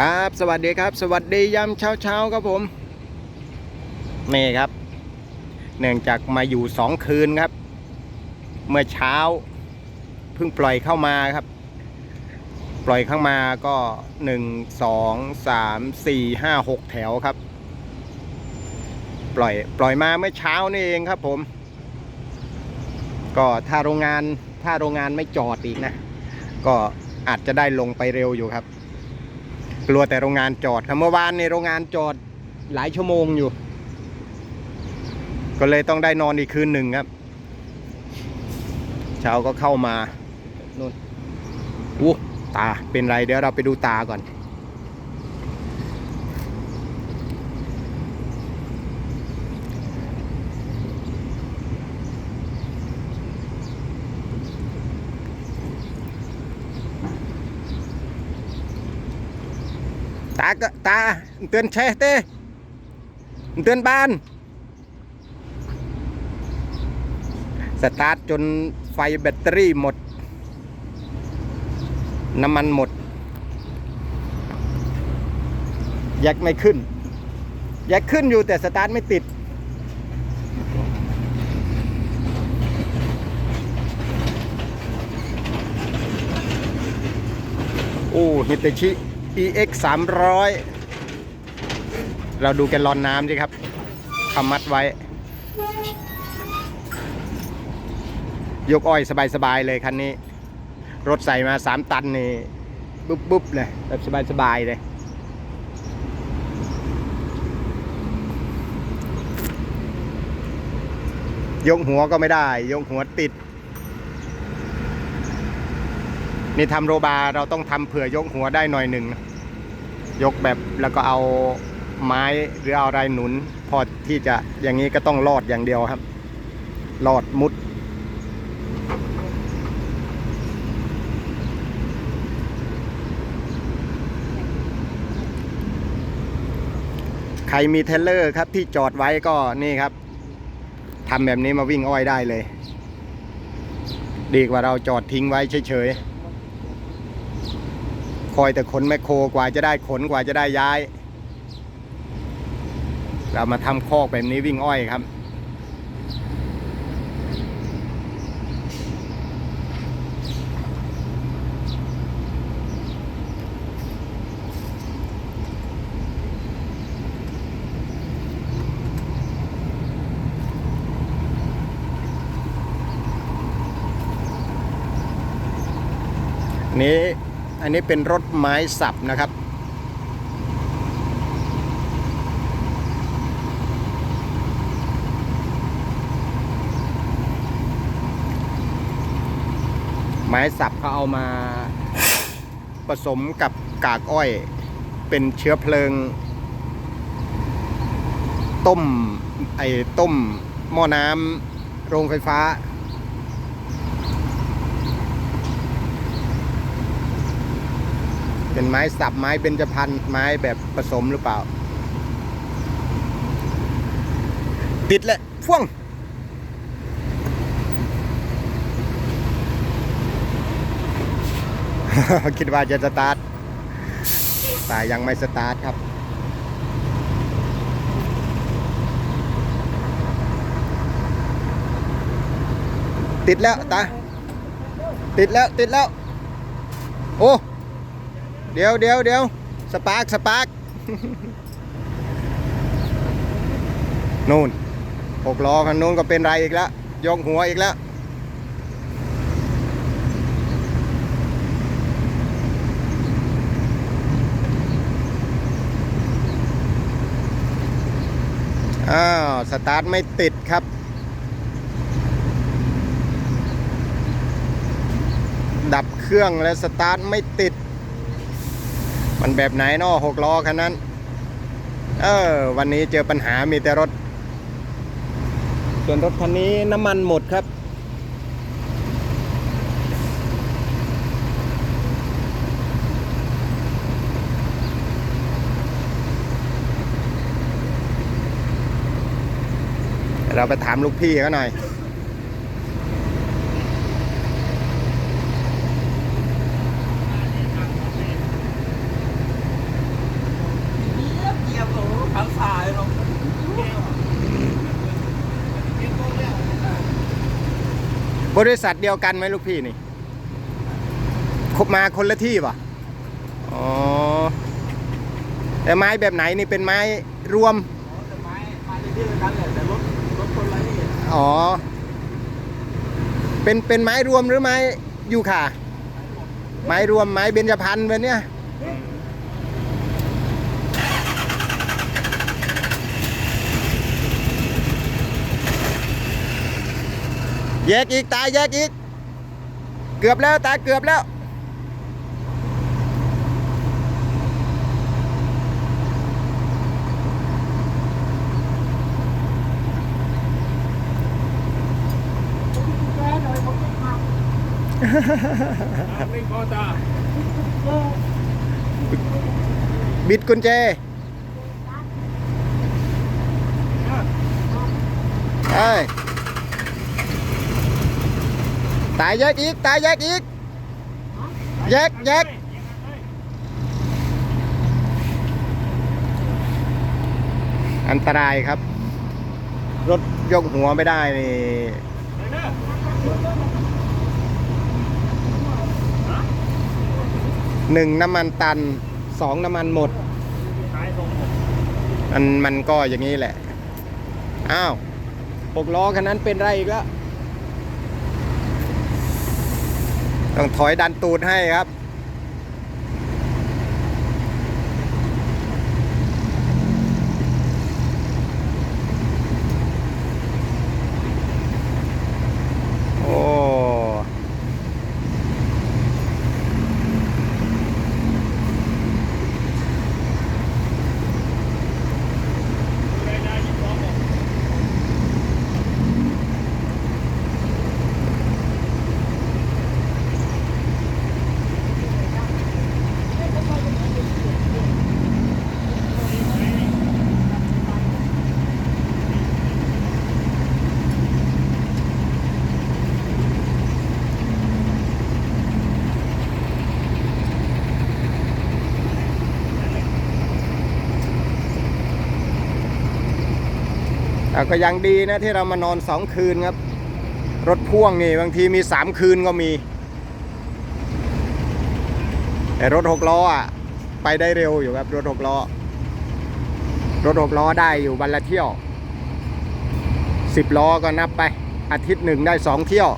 ครับ สวัสดีครับ สวัสดียามเช้าเช้าครับผม นี่ครับ เนื่องจากมาอยู่สองคืนครับ เมื่อเช้าเพิ่งปล่อยเข้ามาครับ ปล่อยเข้ามาก็หนึ่งสองสามสี่ห้าหกแถวครับ ปล่อยปล่อยมาเมื่อเช้านี่เองครับผม ก็ถ้าโรงงานถ้าโรงงานไม่จอดอีกนะ ก็อาจจะได้ลงไปเร็วอยู่ครับ กลัวแต่โรงงานจอดครับเมื่อวานในโรงงานจอดหลายชั่วโมงอยู่ ก็เลยต้องได้นอนอีกคืนหนึ่งครับ เช้าก็เข้ามานู่นอู้ตาเป็นไรเดี๋ยวเราไปดูตาก่อน ตาก็ตาเตือนแช่เต้เตือนบ้าน สตาร์ทจนไฟแบตเตอรี่หมด น้ำมันหมดแยกไม่ขึ้นแยกขึ้นอยู่แต่สตาร์ทไม่ติดโอ้ฮิตาชิ EX 300 เราดูแกลอนน้ำสิครับทำมัดไว้ ยกอ้อยสบายๆเลยคันนี้ รถใส่มา 3 ตันนี่บุ๊บบุ๊บเลยแบบสบายๆเลยยกหัวก็ไม่ได้ ยกหัวติด นี่ทำโรบาร์เราต้องทำเผื่อยกหัวได้หน่อยหนึ่งนะยกแบบแล้วก็เอาไม้หรือเอาอะไรหนุน พอที่จะอย่างนี้ก็ต้องลอดอย่างเดียวครับลอดมุด ใครมีเทเลอร์ครับที่จอดไว้ก็นี่ครับทำแบบนี้มาวิ่งอ้อยได้เลย ดีกว่าเราจอดทิ้งไว้เฉยๆ คอยแต่ขนแมคโครกว่าจะได้ขนกว่าจะได้ย้าย เรามาทำคอกแบบนี้วิ่งอ้อยครับนี้ อันนี้เป็นรถไม้สับนะครับ ไม้สับเขาเอามาผสมกับกากอ้อย เป็นเชื้อเพลิง ต้มไอ้ต้มหม้อน้ำโรงไฟฟ้า เป็นไม้สับไม้เบญจพรรณไม้แบบผสมหรือเปล่า ติดแหละพ่วง คิดว่าจะสตาร์ทแต่ยังไม่สตาร์ทครับติดแล้วตา ติดแล้ว ติดแล้ว โอ้ เดี๋ยวเดี๋ยวเดี๋ยวสปาร์กสปาร์กนู่นหกล้อคันนู้นก็เป็นไรอีกแล้วยกหัวอีกแล้วอ้าว สตาร์ทไม่ติดครับ ดับเครื่องและสตาร์ทไม่ติด มันแบบไหนนาะหกล้อคันนั้น เออ วันนี้เจอปัญหามีแต่รถ ส่วนรถคันนี้น้ำมันหมดครับ เราไปถามลูกพี่เขาหน่อย บริษัทเดียวกันไหมลูกพี่นี่คบมาคนละที่ป่ะอ๋อแต่ไม้แบบไหนนี่เป็นไม้รวมแต่ไม้ไม้ที่เดียวกันแหละแต่รถรถคนละนี่อ๋อเป็นเป็นไม้รวมหรือไม้ยูคาไม้รวมไม้เบญจพรรณแบบเนี้ย แยกอีกตายแยกอีก เกือบแล้วตาเกือบแล้ว ไม่พอตาบิดกุญแจเอ้ย ตายแยกอีก ตายแยกอีก แยกแยกอันตรายครับ รถยกหัวไม่ได้นี่หนึ่งน้ำมันตันสองน้ำมันหมดขายส่งมันมันก็อย่างนี้แหละ อ้าวหกล้อคันนั้นเป็นไรอีกแล้ว ต้องถอยดันตูดให้ครับ โอ้ ได้ได้ยี่สิบสองบอก แต่ ก็ยังดีนะที่เรามานอนสองคืนครับ รถพ่วงนี่บางทีมีสามคืนก็มี แต่รถหกล้ออะไปได้เร็วอยู่ครับ รถหกล้อ รถหกล้อได้อยู่วันละเที่ยวสิบล้อก็นับไป อาทิตย์หนึ่งได้สองเที่ยว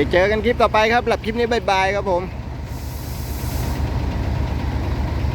ดี๋ยวเจอกันคลิปต่อไปครับหลับคลิปนี้บายบายครับผม